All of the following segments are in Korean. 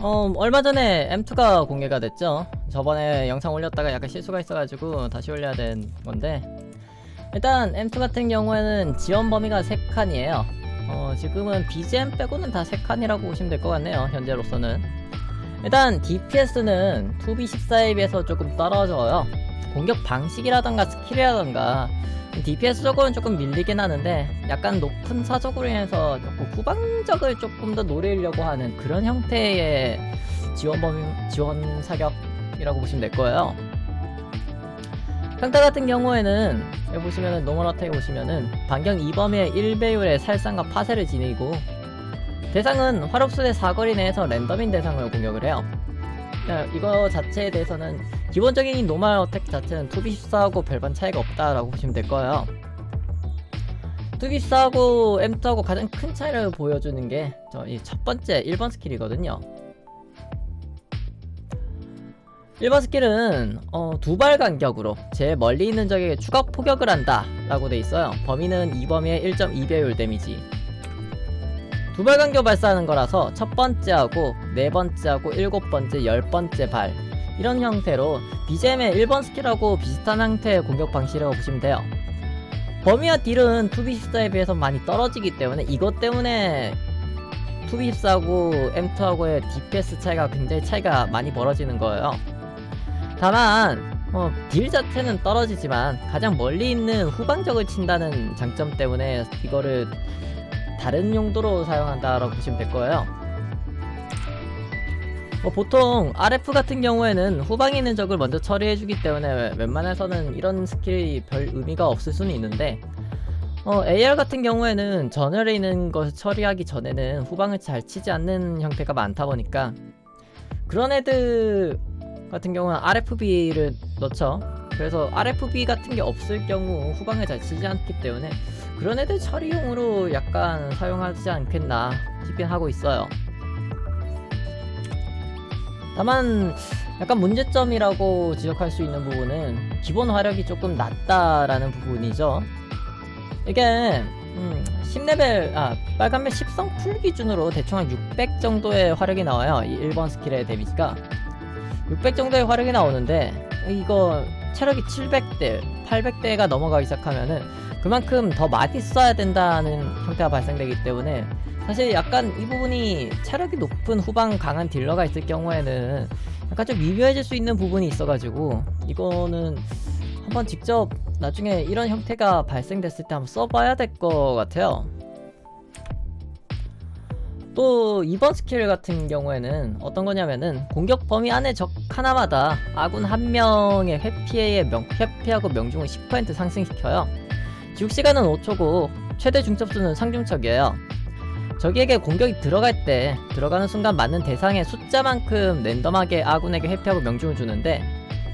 어, 얼마 전에 M2가 공개가 됐죠. 저번에 영상 올렸다가 약간 실수가 있어가지고 다시 올려야 된 건데. 일단 M2 같은 경우에는 지원 범위가 3칸이에요. 어, 지금은 BGM 빼고는 다 3칸이라고 보시면 될 것 같네요. 현재로서는. 일단 DPS는 2B14에 비해서 조금 떨어져요. 공격 방식이라던가 스킬이라던가 DPS 쪽은 조금 밀리긴 하는데 약간 높은 사적으로 인해서 조금 후방적을 조금 더 노리려고 하는 그런 형태의 지원 범위 지원 사격이라고 보시면 될 거예요. 평타 같은 경우에는 여기 보시면은 노멀 어택 보시면은 반경 2범위의 1배율의 살상과 파쇄를 지니고 대상은 활업수의 사거리 내에서 랜덤인 대상을 공격을 해요. 자, 이거 자체에 대해서는 기본적인 이 노멀 어택 자체는 2B14하고 별반 차이가 없다라고 보시면 될 거예요. 2B14하고 M2하고 가장 큰 차이를 보여주는 게 저 이 첫 번째 1번 스킬이거든요. 1번 스킬은 어, 두발 간격으로 제일 멀리 있는 적에게 추가 포격을 한다 라고 돼 있어요. 범위는 2범위의 1.2배율 데미지. 두발 간격 발사하는 거라서 첫 번째하고 네 번째하고 일곱 번째, 열 번째 발 이런 형태로 BGM의 1번 스킬하고 비슷한 형태의 공격 방식이라고 보시면 돼요. 범위와 딜은 2B14에 비해서 많이 떨어지기 때문에 이것 때문에 2B14하고 M2하고의 DPS 차이가 굉장히 차이가 많이 벌어지는 거예요. 다만 어, 딜 자체는 떨어지지만 가장 멀리 있는 후방적을 친다는 장점 때문에 이거를 다른 용도로 사용한다라고 보시면 될 거예요. 뭐 보통 RF 같은 경우에는 후방에 있는 적을 먼저 처리해주기 때문에 웬만해서는 이런 스킬이 별 의미가 없을 수는 있는데 어, AR 같은 경우에는 전열에 있는 것을 처리하기 전에는 후방을 잘 치지 않는 형태가 많다 보니까 그런 애들 같은 경우는 RFB를 넣죠. 그래서 RFB 같은 게 없을 경우 후방을 잘 치지 않기 때문에 그런 애들 처리용으로 약간 사용하지 않겠나 싶긴 하고 있어요. 다만 약간 문제점이라고 지적할 수 있는 부분은 기본 화력이 조금 낮다라는 부분이죠. 이게 음, 10레벨 아 빨간벨 10성 풀 기준으로 대충 한 600 정도의 화력이 나와요. 이 1번 스킬의 데미지가 600 정도의 화력이 나오는데 이거 체력이 700대, 800대가 넘어가기 시작하면은 그만큼 더 써야 된다는 형태가 발생되기 때문에 사실 약간 이 부분이 체력이 높은 후방 강한 딜러가 있을 경우에는 약간 좀 미묘해질 수 있는 부분이 있어가지고 이거는 한번 직접 나중에 이런 형태가 발생됐을 때 한번 써봐야 될 것 같아요. 또 2번 스킬 같은 경우에는 어떤 거냐면은 공격 범위 안에 적 하나마다 아군 한 명의 회피의 명, 회피하고 명중을 10% 상승시켜요. 지속 시간은 5초고 최대 중첩수는 상중척이에요. 적에게 공격이 들어갈 때 들어가는 순간 맞는 대상의 숫자만큼 랜덤하게 아군에게 회피하고 명중을 주는데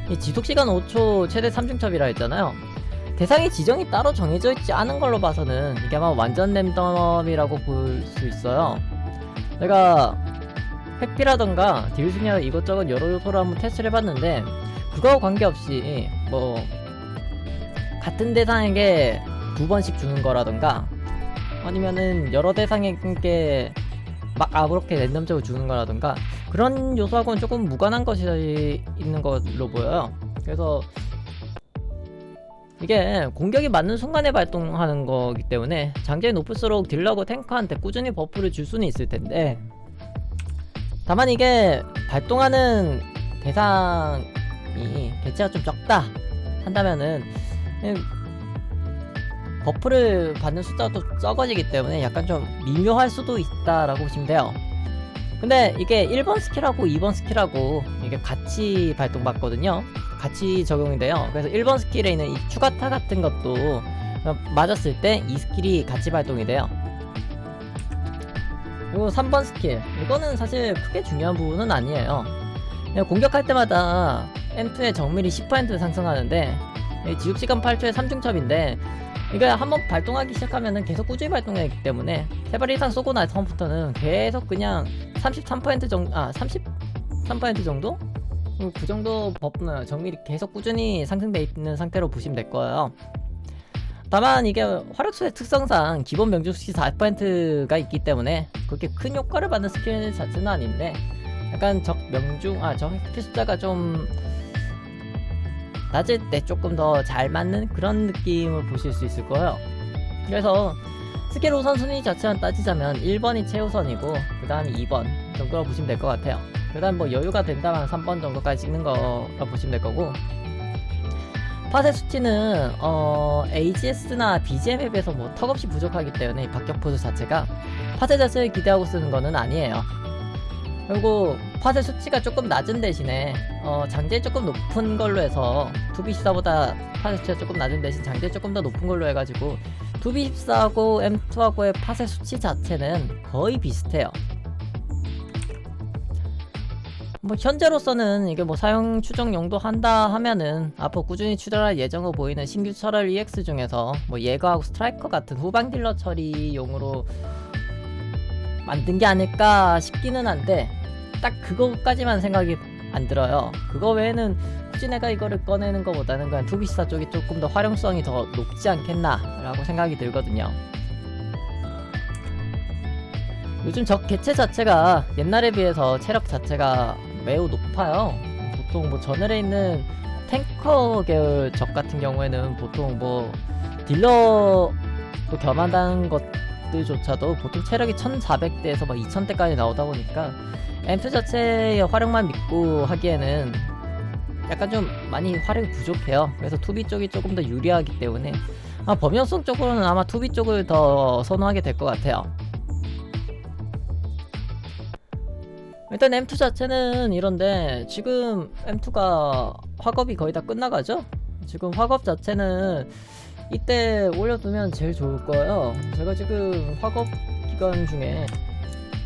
이 지속 시간 5초 최대 3중첩이라 했잖아요. 대상의 지정이 따로 정해져 있지 않은 걸로 봐서는 이게 아마 완전 랜덤이라고 볼 수 있어요. 내가 회피라던가 딜 중에 이것저것 여러 요소를 한번 테스트를 해봤는데 그거와 관계없이 뭐 같은 대상에게 두 번씩 주는 거라던가 아니면은 여러 대상에게 막 아무렇게 랜덤적으로 주는 거라던가 그런 요소하고는 조금 무관한 것이 있는 걸로 보여요. 그래서 이게 공격이 맞는 순간에 발동하는 거기 때문에 장점이 높을수록 딜러고 탱커한테 꾸준히 버프를 줄 수는 있을 텐데 다만 이게 발동하는 대상이 개체가 좀 적다 한다면은 버프를 받는 숫자가 또 적어지기 때문에 약간 좀 미묘할 수도 있다라고 보시면 돼요. 근데 이게 1번 스킬하고 2번 스킬하고 이게 같이 발동받거든요. 같이 적용이 돼요. 그래서 1번 스킬에 있는 이 추가타 같은 것도 맞았을 때 이 스킬이 같이 발동이 돼요. 그리고 3번 스킬. 이거는 사실 크게 중요한 부분은 아니에요. 공격할 때마다 M2의 정밀이 10% 상승하는데 지속시간 8초에 3중첩인데 이게 한번 발동하기 시작하면은 계속 꾸준히 발동하기 때문에 세 발 이상 쏘고 나서부터는 계속 그냥 33% 정도 아 33% 정도 음, 그 정도 버프는 정밀이 계속 꾸준히 상승돼 있는 상태로 보시면 될 거예요. 다만 이게 화력수의 특성상 기본 명중시 4%가 있기 때문에 그렇게 큰 효과를 받는 스킬 자체는 아닌데 약간 적 명중 아적 HP 숫자가 좀 낮을 때 조금 더 잘 맞는 그런 느낌을 보실 수 있을 거예요. 그래서 스킬 우선순위 자체만 따지자면 1번이 최우선이고 그 다음이 2번 정도로 보시면 될 것 같아요. 그 다음 뭐 여유가 된다면 3번 정도까지 찍는 거라 보시면 될 거고 파세 수치는 어, AGS나 BGM에 비해서 뭐 턱없이 부족하기 때문에 이 박격 포즈 자체가 파세 자체를 기대하고 쓰는 거는 아니에요. 그리고 파세 수치가 조금 낮은 대신에 어, 장제 조금 높은 걸로 해서 2B14보다 파세 수치가 조금 낮은 대신 장제 조금 더 높은 걸로 해가지고 2B14하고 M2하고의 파세 수치 자체는 거의 비슷해요. 뭐 현재로서는 이게 뭐 사용 추정 용도 한다 하면은 앞으로 꾸준히 출혈할 예정으로 보이는 신규 철월 EX 중에서 뭐 예거하고 스트라이커 같은 후방 딜러 처리용으로 만든 게 아닐까 싶기는 한데 딱 그거까지만 생각이 안 들어요. 그거 외에는 굳이 내가 이거를 꺼내는 것보다는 그냥 투비스타 쪽이 조금 더 활용성이 더 높지 않겠나라고 생각이 들거든요. 요즘 적 개체 자체가 옛날에 비해서 체력 자체가 매우 높아요. 보통 뭐 전열에 있는 탱커 계열 적 같은 경우에는 보통 뭐 딜러도 겸한다는 것 들조차도 보통 체력이 1400대에서 막 2000대까지 나오다 보니까 M2 자체의 활용만 믿고 하기에는 약간 좀 많이 활용이 부족해요. 그래서 투비 쪽이 조금 더 유리하기 때문에 아, 범용성 쪽으로는 아마 투비 쪽을 더 선호하게 될 것 같아요. 일단 M2 자체는 이런데 지금 M2가 화겁이 거의 다 끝나가죠? 지금 화겁 자체는 이때 올려두면 제일 좋을 거예요. 제가 지금 화겁 기간 중에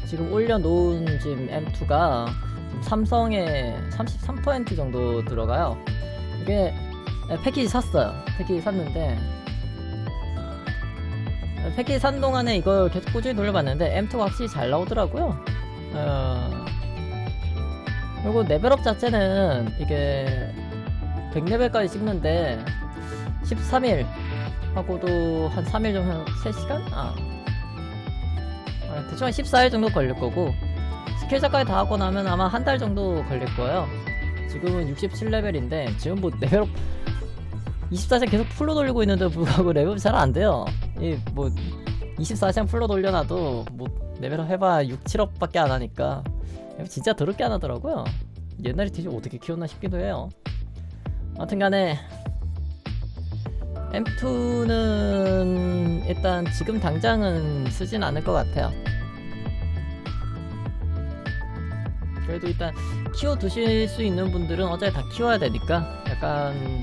지금 올려놓은 지금 M2가 삼성에 33% 정도 들어가요. 이게 패키지 샀어요. 패키지 샀는데 패키지 산 동안에 이걸 계속 꾸준히 돌려봤는데 M2가 확실히 잘 나오더라고요. 어... 그리고 레벨업 자체는 이게 100레벨까지 찍는데 13일 하고도 한 3일 정도 한 3시간? 아. 아, 대충 한 14일 정도 걸릴 거고 스킬 작까지 다 하고 나면 아마 한 달 정도 걸릴 거예요. 지금은 67레벨인데 지금 뭐 레벨업 24시간 계속 풀로 돌리고 있는데 불구하고 레벨업이 잘 안 돼요. 이 뭐 24시간 풀로 돌려놔도 뭐 레벨업 해봐 6, 7업밖에 안 하니까 진짜 더럽게 안 하더라고요. 옛날에 되게 어떻게 키웠나 싶기도 해요. 아무튼 간에 M2는 일단 지금 당장은 쓰진 않을 것 같아요. 그래도 일단 키워 두실 수 있는 분들은 어차피 다 키워야 되니까 약간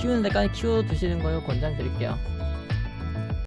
키우는 데까지 키워 두시는 걸 권장드릴게요.